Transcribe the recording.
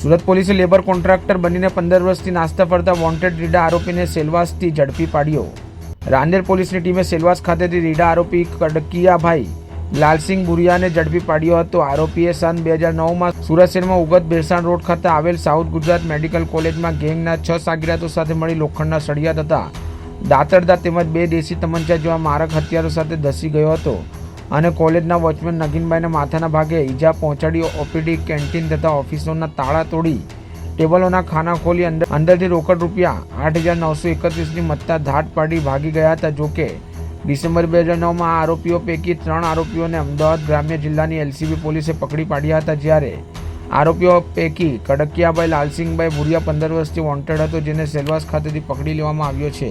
સુરત પોલીસે labour contractor બનીને પંદર વર્ષથી નાસ્તા ફરતા વોન્ટેડ રીડા આરોપીને સેલવાસથી ઝડપી પાડ્યો. રાંદેર પોલીસની ટીમે સેલવાસ ખાતેથી રીડા આરોપી કડકિયાભાઈ લાલસિંહ બુરિયાને ઝડપી પાડ્યો હતો. આરોપીએ સન બે હજાર નવમાં સુરત શહેરમાં ઉગત બેરસાણ રોડ ખાતે આવેલ સાઉથ ગુજરાત મેડિકલ કોલેજમાં ગેંગના છ સાગીરાતો સાથે મળી લોખંડના સળિયા તથા દાતરદા તેમજ બે દેશી તમંચા જેવા મારક હથિયારો સાથે ધસી ગયો હતો. અને કોલેજના વોચમેન નગીનભાઈને માથાના ભાગે ઈજા પહોંચાડી ઓપીડી કેન્ટીન તથા ઓફિસોના તાળા તોડી ટેબલોના ખાના ખોલી અંદર અંદરથી રોકડ રૂપિયા આઠ હજાર નવસો એકત્રીસની મત્તા ધાટ પાડી ભાગી ગયા હતા. જોકે ડિસેમ્બર બે હજાર નવમાં આ આરોપીઓ પૈકી ત્રણ આરોપીઓને અમદાવાદ ગ્રામ્ય જિલ્લાની એલસીબી પોલીસે પકડી પાડ્યા હતા, જ્યારે આરોપીઓ પૈકી કડકિયાભાઈ લાલસિંહભાઈ ભુરિયા પંદર વર્ષથી વોન્ટેડ હતો, જેને સેલવાસ ખાતેથી પકડી લેવામાં આવ્યો છે.